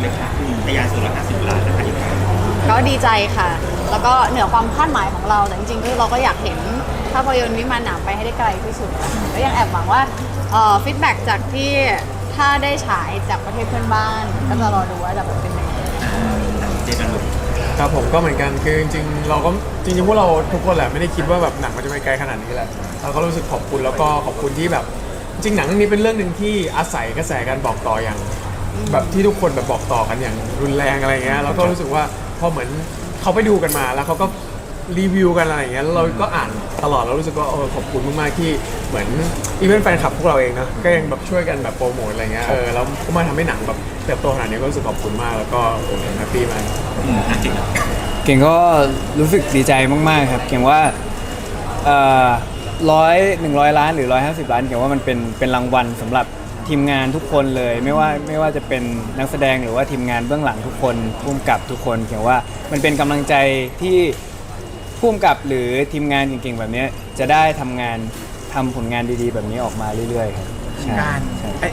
เลยค่ะทะยานสู่ร้อยห้าสิบล้านนะคะอีกครั้งก็ดีใจค่ะ แล้วก็เหนือความคาดหมายของเราแต่จริงๆคือเราก็อยากเห็นภาพยนตร์วิมานหนามไปให้ได้ไกลที่สุดนะคะก็ยังแอบหวังว่าฟีดแบ็กจากที่ถ้าได้ฉายจากประเทศเพื่อนบ้าน ก็จะรอดูว่าจะเป็นยังไงเจกันหลุดครับผมก็เหมือนกันคือจริงๆ เราก็จริงๆพวกเราทุกคนแหละไม่ได้คิดว่าแบบหนังมันจะไปไกลขนาดนี้แหละเราก็รู้สึกขอบคุณแล้วก็ขอบคุณที่แบบ จริงหนังเรื่องนี้เป็นเรื่องหนึ่งที่อาศัยกระแสการบอกต่ออย่าง แบบที่ทุกคนแบบบอกต่อกันอย่างรุนแรงอะไรเงี้ยแล้วก็รู้สึกว่าพอเหมือนเขาไปดูกันมาแล้วเขาก็รีวิวกันอะไรอย่างเงี้ยแล้วเราก็อ่านตลอดแล้วรู้สึกว่าเออขอบคุณมากๆที่เหมือนอีเวนต์แฟนคลับพวกเราเองนะก็ยังแบบช่วยกันแบบโปรโมทอะไรเงี้ยเออแล้วก็มาทำให้หนังแบบเติบโตขนาดนี้ก็รู้สึกขอบคุณมากแล้วก็โอ้โหแฮปปี้มากอืมอะจริงเหรอเก่งก็รู้สึกดีใจมากๆครับ เก่งว่าร้อยหนึ่งร้อยล้านหรือร้อยห้าสิบล้าน เก่งว่ามันเป็นเป็นรางวัลสำหรับ ทีมงานทุกคนเลย ไม่ว่าไม่ว่าจะเป็นนักแสดงหรือว่าทีมงานเบื้องหลังทุกคนพุ่มกับทุกคนเก่งว่ามันเป็นกำลังใจที่พุ่มกับหรือทีมงานเก่งๆแบบเนี้ยจะได้ทำงานทำผลงานดีๆ แบบนี้ออกมาเรื่อยๆครับใช่การใช่ ไอ้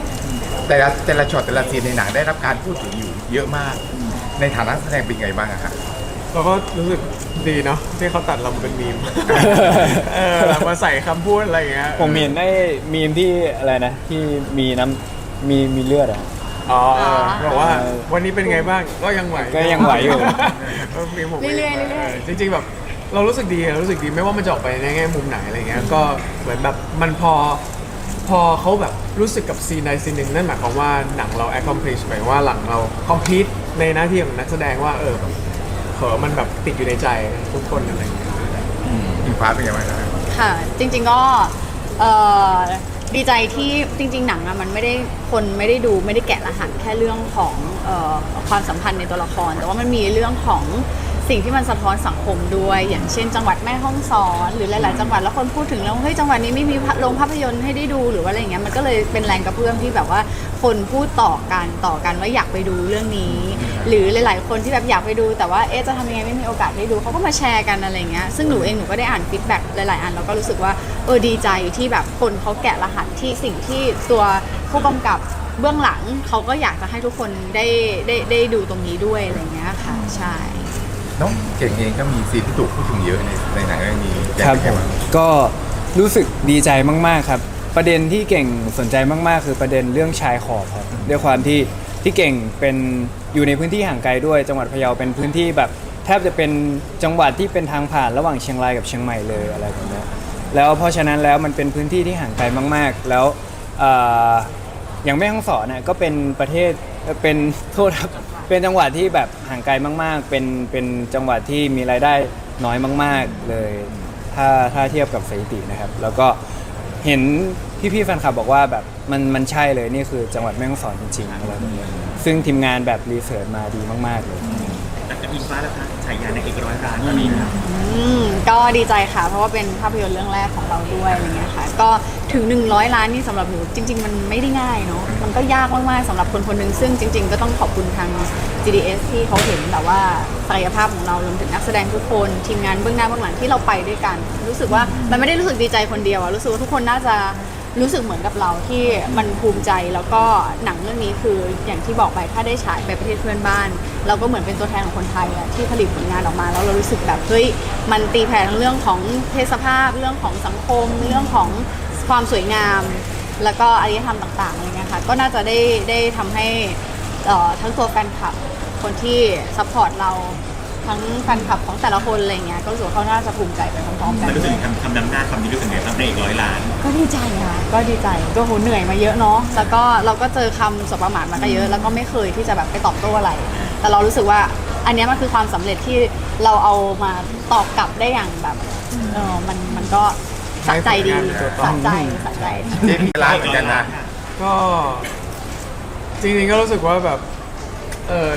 แต่ละแต่ละช็อตแต่ละซีนในหนังได้รับการพูดถึงอยู่เยอะมาก ในฐานะแสดงเป็นไงบ้างอะครับเราก็รู้สึก ดีเนาะที่เขาตัดเรามาเป็นมีม เออมาใส่คำพูดอะไรอย่างเงี้ยผมเห็นได้มีมที่อะไรนะ ที่มีน้ำมีมีเลือดอะ อ๋อเอออ๋อบอกว่าวันนี้เป็นไงบ้างก็ยังไหวก็ยังไหวอยู่ เออมีผมเรื่อยๆเรื่อยๆ จริงๆแบบเรารู้สึกดีเรารู้สึกดีไม่ว่ามันจะออกไปในแง่มุมไหนอะไรเงี้ยก็เหมือนแบบมันพอพอเขาแบบรู้สึกกับซีนใดซีนหนึ่งนั่นหมายความว่าหนังเรา accomplish หมายความว่าหลังเรา complete ในหน้าที่ของนักแสดงว่าเออแบบ เผลอมันแบบติดอยู่ในใจทุกคนอะไรอย่างเงี้ยอิงฟ้าเป็นไงบ้างครับค่ะ จริงๆก็เอ่อดีใจที่จริง ๆ หนังอะมันไม่ได้คนไม่ได้ดูไม่ได้แกะรหัสแค่เรื่องของเอ่อความสัมพันธ์ในตัวละคร แต่ว่ามันมีเรื่องของสิ่งที่มันสะท้อนสังคมด้วย อย่างเช่น จังหวัดแม่ฮ่องสอน หรือหลาย ๆ จังหวัดแล้วคนพูดถึงแล้วเฮ้ยจังหวัดนี้ไม่มีโรงภาพยนตร์ให้ได้ดูหรือว่าอะไรอย่างเงี้ยมันก็เลยเป็นแรงกระเพื่อมที่แบบว่าคนพูดต่อกันต่อกันว่าอยากไปดูเรื่องนี้ หรือหลาย ๆ คนที่แบบอยากไปดู แต่ว่าเอ๊ะจะทำยังไงไม่มีโอกาสได้ดูเขาก็มาแชร์กันอะไรเงี้ยซึ่งหนูเองหนูก็ได้อ่านฟีดแบ็กหลาย ๆ อันแล้วก็รู้สึกว่าเออดีใจที่แบบคนเขาแกะรหัสที่สิ่งที่ตัวผู้กำกับเบื้องหลังเขาก็อยากจะให้ทุกคนได้ได้ได้ดูตรงนี้ด้วยอะไรเงี้ยค่ะใช่ น้องเก่งเองก็มีซีนที่ถูกพูดถึงเยอะในในหนังเรื่องนี้อยากครับเป็นผไงมบ้างก็รู้สึกดีใจมากๆครับ ประเด็นที่เก่งสนใจมากๆ คือประเด็นเรื่องชายขอบครับด้วยความที่ที่เก่งเป็น อยู่ในพื้นที่ห่างไกลด้วย จังหวัดพะเยาเป็นพื้นที่แบบแทบจะเป็นจังหวัดที่เป็นทางผ่านระหว่างเชียงรายกับเชียงใหม่เลยอะไรแบบนี้แล้วเพราะฉะนั้นแล้วมันเป็นพื้นที่ที่ห่างไกลมาก ๆ แล้วออย่างแม่ฮ่องสอนน่ะก็เป็นประเทศเอ่อเป็นโทษครับเป็นจังหวัดที่แบบห่างไกลมาก ๆ เป็นเป็นจังหวัดที่มีรายได้น้อยมาก ๆ เลย ถ้าถ้าเทียบกับสถิตินะครับ แล้วก็ เห็นพี่ๆแฟนคลับบอกว่าแบบมันมันใช่เลยนี่คือจังหวัดแม่ฮ่องสอนจริงๆอะไรแบบนี้ซึ่งทีมงานแบบรีเสิร์ชมาดีมากๆเลย อิงฟ้าแล้วคะฉายาในเอกร้อยล้านตอนนี้ครับอืมก็ดีใจค่ะ เพราะว่าเป็นภาพยนตร์เรื่องแรกของเราด้วยอะไรเงี้ยค่ะ ก็ถึง 100 ล้านนี่สำหรับหนูจริง ๆ มันไม่ได้ง่ายเนาะมันก็ยากมากๆสำหรับคนคนหนึ่งซึ่งจริง ๆ ก็ต้องขอบคุณทาง GDS ที่เขาเห็นแบบว่าศักยภาพของเรารวมถึงนักแสดงทุกคนทีมงานเบื้องหน้าเบื้องหลังที่เราไปด้วยกัน รู้สึกว่ามันไม่ได้รู้สึกดีใจคนเดียวอะรู้สึกว่าทุกคนน่าจะ รู้สึกเหมือนกับเราที่มันภูมิใจแล้วก็หนังเรื่องนี้คืออย่างที่บอกไปถ้าได้ฉายไปประเทศเพื่อนบ้าน เราก็เหมือนเป็นตัวแทนของคนไทยอะที่ผลิตผลงานออกมา แล้วเรารู้สึกแบบเฮ้ยมันตีแผ่ทั้งเรื่องของเพศสภาพ เรื่องของสังคม เรื่องของความสวยงาม แล้วก็อารยธรรมต่างๆอะไรเงี้ยค่ะก็น่าจะได้ได้ทำให้เอ่อทั้งตัวแฟนคลับคนที่ซัพพอร์ตเรา ทั้งแฟนคลับของแต่ละคนอะไรเงี้ยก็รู้สึกว่าเขาน่าจะภูมิใจไปพร้อมๆกันแล้วรู้สึกทำทำนำหน้าคำนี้รู้สึกไงครับในเอกร้อยล้าน ก็ดีใจค่ะก็ดีใจก็โหเหนื่อยมาเยอะเนาะแล้วก็เราก็เจอคำสบประมาทมาก็เยอะ แล้วก็ไม่เคยที่จะแบบไปตอบโต้อะไร แต่เรารู้สึกว่าอันเนี้ยมันคือความสำเร็จที่เราเอามาตอบกลับได้อย่างแบบเออมันมันก็สะใจดีสะใจสะใจเจ๊มีร้านเหมือนกันนะ ก็จริงๆก็รู้สึกว่าแบบเออ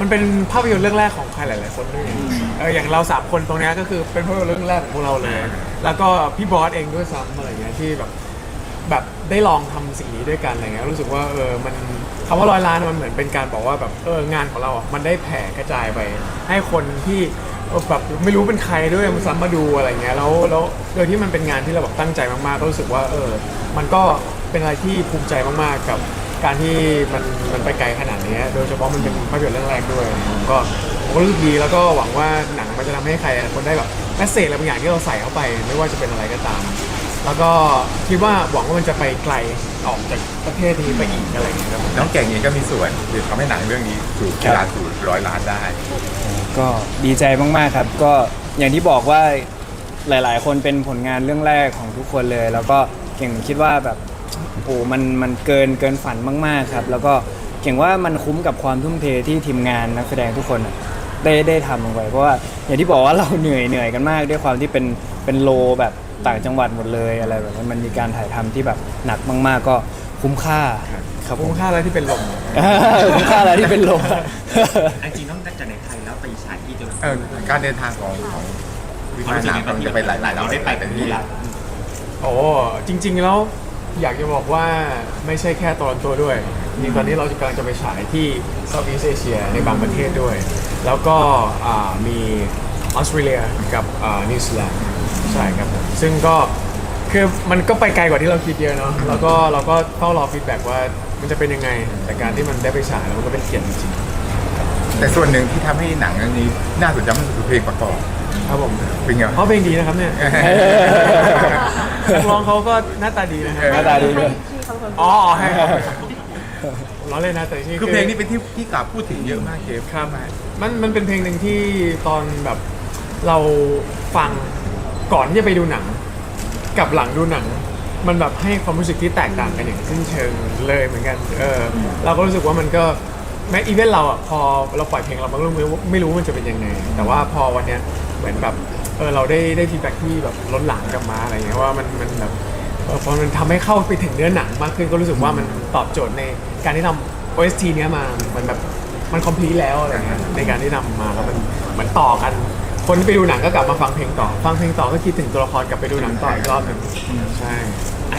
มันเป็นภาพยนตร์เรื่องแรกของใครหลาย ๆ คนด้วยเอออย่างเราสามคนตรงเนี้ยก็คือเป็นภาพยนตร์เรื่องแรกของพวกเราเลย แล้วก็พี่บอสเองด้วยซ้ำอะไรเงี้ยที่แบบแบบได้ลองทำสิ่งนี้ด้วยกันอะไรเงี้ยรู้สึกว่าเออมันคำว่าร้อยล้านมันเหมือนเป็นการบอกว่าแบบเอองานของเราอะมันได้แผ่กระจายไป ให้คนที่เออแบบไม่รู้เป็นใครด้วยมันซ้ำมาดูอะไรเงี้ยแล้วแล้วโดยที่มันเป็นงานที่เราแบบตั้งใจมาก ๆ ก็รู้สึกว่าเออมันก็เป็นอะไรที่ภูมิใจมาก ๆ กับ การที่มันมันไปไกลขนาดนี้ โดยเฉพาะมันเป็นภาพยนตร์เรื่องแรกด้วยผมก็ผมก็รู้สึกดีแล้วก็หวังว่าหนังมันจะทำให้ใครคนได้แบบแมสเซจอะไรบางอย่างที่เราใส่เข้าไป ไม่ว่าจะเป็นอะไรก็ตาม แล้วก็คิดว่าหวังว่ามันจะไปไกลออกจากประเทศนี้ไปอีกอะไรอย่างเงี้ยครับ น้องแก่งเองก็มีส่วนที่ทำให้หนังเรื่องนี้สู่ครับล้านสู่ร้อยล้านได้ ก็ดีใจมากๆครับ ก็อย่างที่บอกว่าหลาย ๆ คนเป็นผลงานเรื่องแรกของทุกคนเลย แล้วก็เก่งคิดว่าแบบ โอ้มันมันเกินเกินฝันมาก ๆ ครับ แล้วก็เก่งว่ามันคุ้มกับความทุ่มเทที่ทีมงานนักแสดงทุกคนอะได้ได้ทำลงไปเพราะว่าอย่างที่บอกว่าเราเหนื่อยเหนื่อยกันมาก ด้วยความที่เป็นเป็นโลแบบต่างจังหวัดหมดเลยอะไรแบบนี้มันมีการถ่ายทำที่แบบหนักมาก ๆ ก็คุ้มค่าครับผคุ้มมค่าแล้วที่เป็นลม คุ้มค่าแล้วที่เป็นโล อันจริงนอกจากในไทยแล้วไปฉายที่จะเออการเดินทางของของวิมานหนังมันจะไปหลายหลายเราได้ไปแต่ที่ที่ละโอ้จริง ๆ แล้ว อยากจะบอกว่าไม่ใช่แค่ตอนตัวด้วยนี่ตอนนี้เรากำลังจะไปฉายที่ Southeast Asia ในบางประเทศด้วย แล้วก็อ่ามีออสเตรเลียกับนิวซีแลนด์ใช่ครับผมซึ่งก็คือมันก็ไปไกลกว่าที่เราคิดเยอะเนาะแล้วก็เราก็เฝ้ารอฟีดแบ็กว่ามันจะเป็นยังไงจากการที่มันได้ไปฉายแล้วมันก็เป็นเกียรติจริงแต่ส่วนหนึ่งที่ทำให้หนังเรื่องนี้น่าสนใจมันคือเพลงประกอบ ครับผมเป็นไง เพราะเพลงดีนะครับเนี่ย นักร้องเขาก็หน้าตาดีนะฮะหน้าตาดีด้วยอ๋อให้ครับล้อเล่นนะแต่นี่ คือเพลงนี้เป็นที่ที่กล่าวพูดถึงเยอะมากเจฟครับมันมันเป็นเพลงหนึ่งที่ตอนแบบเราฟังก่อนที่จะไปดูหนัง กับหลังดูหนัง มันแบบให้ความรู้สึกที่แตกต่างกันอย่างสิ้นเชิงเลยเหมือนกัน เออเราก็รู้สึกว่ามันก็ แม้อีเวนต์เราอะพอเราปล่อยเพลงเรามันก็ไม่รู้ไม่รู้มันจะเป็นยังไง แต่ว่าพอวันเนี้ยเหมือนแบบเออเราได้ได้ฟีดแบ็ที่แบบล้นหลามกลับมาอะไรเงี้ยว่ามันมันแบบเออพอมันทำให้เข้าไปถึงเนื้อหนังมากขึ้นก็รู้สึกว่ามันตอบโจทย์ในการที่ทำ OST เนี้ยมามันแบบมันคอมพลีแล้วอะไรเงี้ยในการที่นำมาแล้วมันเหมือนต่อกัน คนที่ไปดูหนังก็กลับมาฟังเพลงต่อ ฟังเพลงต่อก็คิดถึงตัวละครกลับไปดูหนังต่ออีกรอบหนึ่งใช่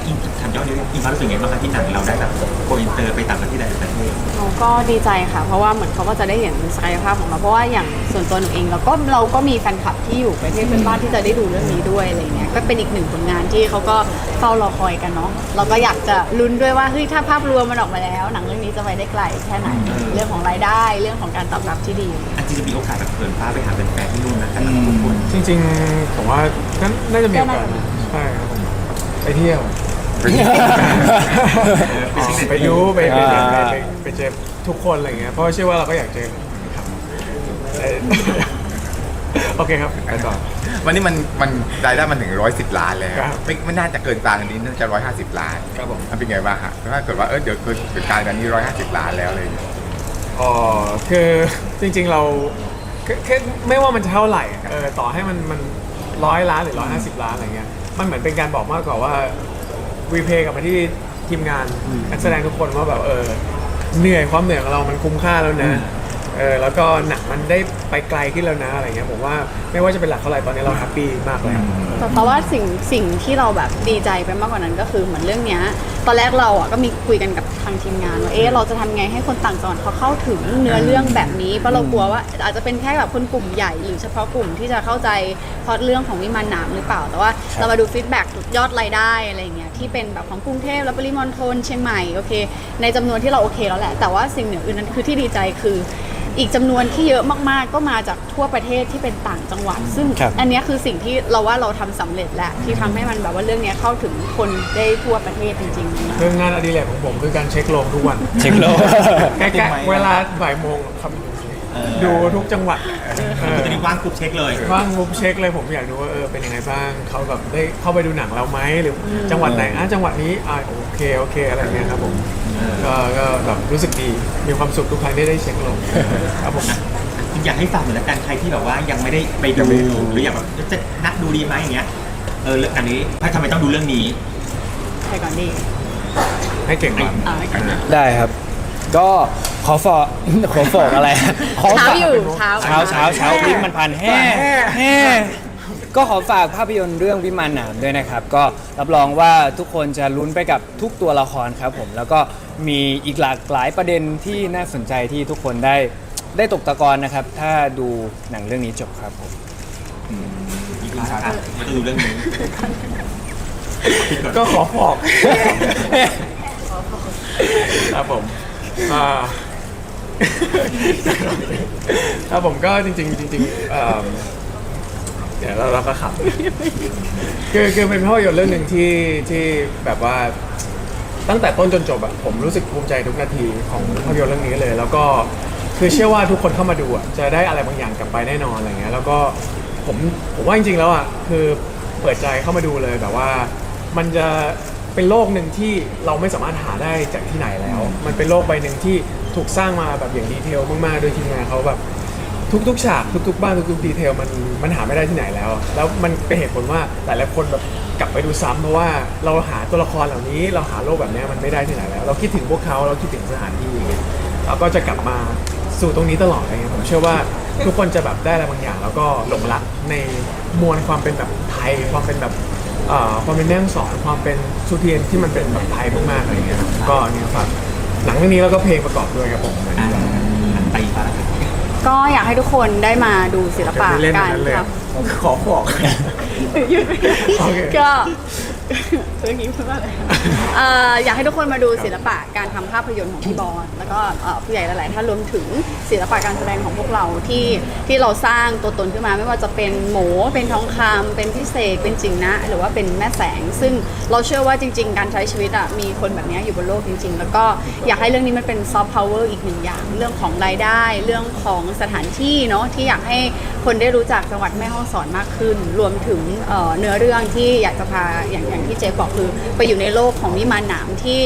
อะอินถามย้อนนิดนึงอินความรู้สึกไงบ้างคะที่หนังเราได้แบบโกอินเตอร์ไปต่างประเทศหลายประเทศเราก็ดีใจค่ะ เพราะว่าเหมือนเขาก็จะได้เห็นศักยภาพของเรา เพราะว่าอย่างส่วนตัวหนูเองเราก็เราก็มีแฟนคลับที่อยู่ประเทศเพื่อนบ้านที่จะได้ดูเรื่องนี้ด้วยอะไรเงี้ย ก็เป็นอีกหนึ่งผลงานที่เขาก็เฝ้ารอคอยกันเนาะ เราก็อยากจะลุ้นด้วยว่าเฮ้ยถ้าภาพรวมมันออกมาแล้ว หนังเรื่องนี้จะไปได้ไกลแค่ไหน เรื่องของรายได้ เรื่องของการตอบรับที่ดีอันจริงจะมีโอกาสแบบเปิดฟ้าไปหาแฟนๆที่นู่นนะแต่ละทุกคนจริงๆผมว่านั้นน่าจะมีโอกาสใช่ครับผมไปเที่ยว ไปดูไปไปไปไปไปไปเจอทุกคนอะไรเงี้ยเพราะว่าเชื่อว่าเราก็อยากเจอครับเอ่อโอเคครับไปต่อ วันนี้มันมันรายได้มันถึงร้อยสิบล้านแล้วครับ ไม่ไม่น่าจะเกินกลางอันนี้น่าจะร้อยห้าสิบล้านครับผมมันเป็นไงบ้างฮะถ้าเกิดว่าเออเดี๋ยวเกิดเกิดกลางอันนี้ร้อยห้าสิบล้านแล้วอะไรอย่างเลยอ๋อคือจริงๆเราคือคือไม่ว่ามันจะเท่าไหร่เออต่อให้มันมันร้อยล้านหรือร้อยห้าสิบล้านอะไรเงี้ยมันเหมือนเป็นการบอกมากกว่าว่า วีเพย์กลับมาที่ทีมงานนักแสดงทุกคนว่าแบบเออเหนื่อยความเหนื่อยของเรามันคุ้มค่าแล้วนะ เออแล้วก็หนังมันได้ไปไกลขึ้นแล้วนะอะไรเงี้ยผมว่าไม่ว่าจะเป็นหลักเท่าไหร่ตอนนี้เราแฮปปี้มากเลยแต่เพราะว่าสิ่งสิ่งที่เราแบบดีใจไปมากกว่านั้นก็คือเหมือนเรื่องเนี้ยตอนแรกเราอะก็มีคุยกันกับทางทีมงานว่าเอ๊ะเราจะทำไงให้คนต่างจังหวัดเขาเข้าถึงเนื้อเรื่องแบบนี้เพราะเรากลัวว่าอาจจะเป็นแค่แบบคนกลุ่มใหญ่หรือเฉพาะกลุ่มที่จะเข้าใจพล็อตเรื่องของวิมานหนามหรือเปล่า แต่ว่าเรามาดูฟีดแบ็กยอดรายได้อะไรเงี้ยที่เป็นแบบของกรุงเทพและปริมณฑลเชียงใหม่โอเค ในจำนวนที่เราโอเคแล้วแหละ แต่ว่าสิ่งเหนืออื่นนั้นคือที่ดีใจคือ อีกจำนวนที่เยอะมากๆ ก็มาจากทั่วประเทศที่เป็นต่างจังหวัด ซึ่งครับ อันเนี้ยคือสิ่งที่เราว่าเราทำสำเร็จแล้วที่ทำให้มันแบบว่าเรื่องเนี้ยเข้าถึงคนได้ทั่วประเทศจริงๆเรื่องงานอดิเรกของผมคือการเช็คโลงทุกวัน เช็คโลกใกล้ๆเวลาบ่ายโมงครับ ดูทุกจังหวัดเออจะมีว่างกรุ๊ปเช็คเลย ว่างปุ๊บเช็คเลยผมอยากดูว่าเออเป็นยังไงบ้างเขาแบบได้เข้าไปดูหนังเราไหมหรืออจังหวัดไหนอะจังหวัดนี้อะโอเคโอเคอะไรเงี้ยครับผมก็ก็แบบรู้สึกดีมีความสุขทุกครั้งที่ได้เช็คโลงครับผมอยากให้ฝากเหมือนกันใครที่แบบว่ายังไม่ได้ไปดูหรืออยากแบบจะนัดดูดีไหมอย่างเงี้ยเออเรื่องอันนี้ทำไมต้องดูเรื่องนี้ใครก่อนดีให้เก่งก่อน อ่าได้ครับ ก็ ขอฝอกขอฝอกอะไรขอเช้าฝากอยู่เช้าเช้าเช้าเช้าลิ้นมันพันแห่แห่ก็ขอฝากภาพยนตร์เรื่องวิมานหนามด้วยนะครับ ก็รับรองว่าทุกคนจะลุ้นไปกับทุกตัวละครครับผม แล้วก็มีอีกหลากหลายประเด็นที่น่าสนใจที่ทุกคนได้ได้ตกตะกอนนะครับ ถ้าดูหนังเรื่องนี้จบครับผมอีกครั้งอะมาดูเรื่องนี้ ก็ขอบอกครับผมอ่า ครับผมก็จริงๆจริงๆเอิ่มเดี๋ยวเราเราก็ขับ คือคือเป็นภาพยนตร์เรื่องหนึ่งที่ที่แบบว่าตั้งแต่ต้นจนจบอะผมรู้สึกภูมิใจทุกนาทีของภาพยนตร์เรื่องนี้เลย แล้วก็คือเชื่อว่าทุกคนเข้ามาดูอะจะได้อะไรบางอย่างกลับไปแน่นอนอะไรเงี้ยแล้วก็ผมผมว่าจริงๆแล้วอะคือเปิดใจเข้ามาดูเลยแบบว่า มันจะเป็นโลกหนึ่งที่เราไม่สามารถหาได้จากที่ไหนแล้ว มันเป็นโลกใบหนึ่งที่ ถูกสร้างมาแบบอย่างดีเทลมากๆ โดยทีมงานเขาแบบทุกๆฉากทุกๆบ้านทุกๆดีเทลมันมันหาไม่ได้ที่ไหนแล้ว แล้วมันเป็นเหตุผลว่าหลายๆคนแบบกลับไปดูซ้ำเพราะว่าเราหาตัวละครเหล่านี้ เราหาโลกแบบนี้มันไม่ได้ที่ไหนแล้ว เราคิดถึงพวกเขาเราคิดถึงสถานที่อย่างเงี้ยเราก็จะกลับมาสู่ตรงนี้ตลอดอะไรเงี้ยผมเชื่อว่าทุกคนจะแบบได้อะไรบางอย่าง แล้วก็หลงรักในมวลความเป็นแบบไทยความเป็นแบบความเป็นแม่งสอนความเป็นสุเทียนที่มันเป็นแบบไทยมากๆอะไรเงี้ยก็เนี่ยฝาก หนังเรื่องนี้แล้วก็เพลงประกอบด้วยครับผมอ่าไปมาก็อยากให้ทุกคนได้มาดูศิลปะไม่เล่นการนั้นเลยทขอบอกำหยุดไม่ได้โอเค ก็ เมื่อกี้พูดว่าอะไรเอ่ออยากให้ทุกคนมาดูศิลปะการทำภาพยนตร์ของพี่บอสแล้วก็เอ่อผู้ใหญ่หลายๆท่านรวมถึงศิลปะการแสดงของพวกเราที่ที่เราสร้างตัวตนขึ้นมาไม่ว่าจะเป็นหมูเป็นทองคำเป็นพิเศษเป็นจริงนะ หรือว่าเป็นแม่แสง ซึ่งเราเชื่อว่าจริง ๆ การใช้ชีวิตอะมีคนแบบนี้อยู่บนโลกจริง ๆ แล้วก็อยากให้เรื่องนี้มันเป็นซอฟต์พาวเวอร์อีกหนึ่งอย่าง เรื่องของรายได้ เรื่องของสถานที่เนาะที่อยากให้คนได้รู้จักจังหวัดแม่ฮ่องสอนมากขึ้น รวมถึงเอ่อเนื้อเรื่องที่อยากจะพาอย่างอย่างที่เจ๊บอกคือไปอยู่ในโลกของวิมานหนามที่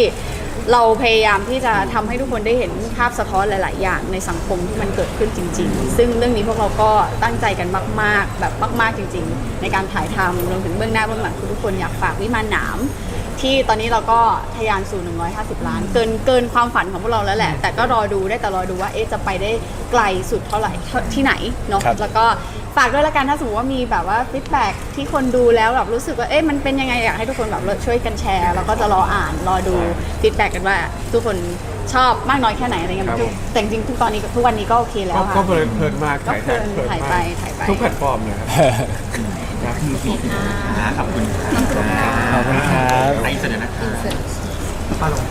เราพยายามที่จะทำให้ทุกคนได้เห็นภาพสะท้อนหลาย ๆ อย่างในสังคมที่มันเกิดขึ้นจริง ๆ ซึ่งเรื่องนี้พวกเราก็ตั้งใจกันมาก ๆ แบบมาก ๆ จริง ๆ ในการถ่ายทำรวมถึงเบื้องหน้าเบื้องหลังคือทุกคนอยากฝากวิมานหนามที่ตอนนี้เราก็ทะยานสู่ 150 ล้าน เกินเกินความฝันของพวกเราแล้วแหละ แต่ก็รอดูได้แต่รอดูว่าเอ๊ะจะไปได้ไกลสุดเท่าไหร่เท่าที่ไหนเนาะครับแล้วก็ ฝากด้วยละกันถ้าสมมติว่ามีแบบว่าฟีดแบ็กที่คนดูแล้วแบบรู้สึกว่าเอ๊ะมันเป็นยังไงอยากให้ทุกคนแบบช่วยกันแชร์ แล้วก็จะรออ่านรอดูฟีดแบ็กกันว่าทุกคนชอบมากน้อยแค่ไหนอะไรเงี้ยครับทุกผม แต่จริงๆทุกตอนนี้ทุกวันนี้ก็โอเคแล้ก็วค่ะก็เพลินเพลินมากก็ถ่ายเพลินถ่ายเพลินถ่ายมากไปถ่ายไป ทุกแพลตฟอร์มเลยครับครับอ่าขอบคุณครับ ขอบคุณครับ ไอ้เสนอนะครับป้าลง